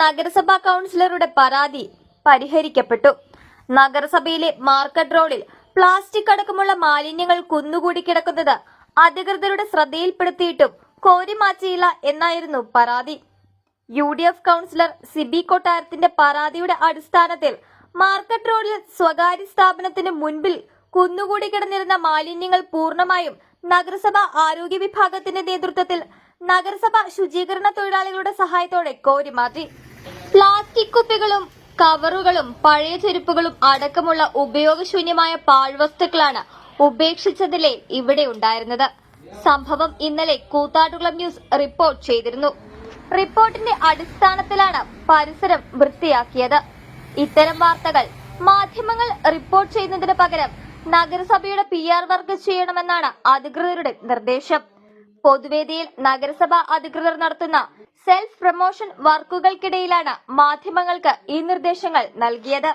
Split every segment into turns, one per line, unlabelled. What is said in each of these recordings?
നഗരസഭാ കൗൺസിലറുടെ പരാതി പരിഹരിക്കപ്പെട്ടു. നഗരസഭയിലെ മാർക്കറ്റ് റോഡിൽ പ്ലാസ്റ്റിക് അടക്കമുള്ള മാലിന്യങ്ങൾ കുന്നുകൂടി കിടക്കുന്നത് അധികൃതരുടെ ശ്രദ്ധയിൽപ്പെടുത്തിയിട്ടും കോരിമാറ്റിയില്ല എന്നായിരുന്നു പരാതി. U D F councillor Sibi കൊട്ടാരത്തിന്റെ പരാതിയുടെ അടിസ്ഥാനത്തിൽ മാർക്കറ്റ് റോഡിൽ സ്വകാര്യ സ്ഥാപനത്തിന് മുൻപിൽ കുന്നുകൂടി കിടന്നിരുന്ന മാലിന്യങ്ങൾ പൂർണമായും നഗരസഭ ആരോഗ്യ വിഭാഗത്തിന്റെ നേതൃത്വത്തിൽ നഗരസഭ ശുചീകരണ തൊഴിലാളികളുടെ സഹായത്തോടെ കോരിമാറ്റി പ്ലാസ്റ്റിക് കുപ്പികളും കവറുകളും പഴയ ചെരുപ്പുകളും അടക്കമുള്ള ഉപയോഗശൂന്യമായ പാഴ്വസ്തുക്കളാണ് ഉപേക്ഷിച്ചതിലെ ഇവിടെ ഉണ്ടായിരുന്നത്. സംഭവം ഇന്നലെ കൂത്താട്ടുകുളം ന്യൂസ് റിപ്പോർട്ട് ചെയ്തിരുന്നു. റിപ്പോർട്ടിന്റെ അടിസ്ഥാനത്തിലാണ് പരിസരം വൃത്തിയാക്കിയത്. ഇത്തരം വാർത്തകൾ മാധ്യമങ്ങൾ റിപ്പോർട്ട് ചെയ്യുന്നതിന് പകരം നഗരസഭയുടെ പി ആർ വർക്ക് ചെയ്യണമെന്നാണ് അധികൃതരുടെ നിർദ്ദേശം. പൊതുവേദിയിൽ നഗരസഭാ അധികൃതർ നടത്തുന്ന സെൽഫ് പ്രൊമോഷൻ വർക്കുകൾക്കിടയിലാണ് മാധ്യമങ്ങൾക്ക് ഈ നിർദ്ദേശങ്ങൾ നൽകിയത്.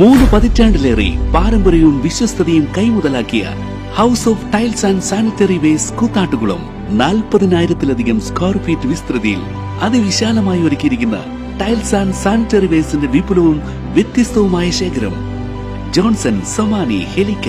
മൂന്ന് പതിറ്റാണ്ടിലേറെ പാരമ്പര്യവും വിശ്വസ്തയും കൈമുതലാക്കിയ house of tiles and sanitary wares Koothattukulam നാൽപ്പതിനായിരത്തിലധികം square feet വിസ്തൃതിയിൽ അതിവിശാലമായി ഒരുക്കിയിരിക്കുന്ന ടൈൽസ് ആൻഡ് സാനിറ്ററി വേസിന്റെ വിപുലവും വ്യത്യസ്തവുമായ ശേഖരം. ജോൺസൺ സൊമാനി ഹെലിക്ക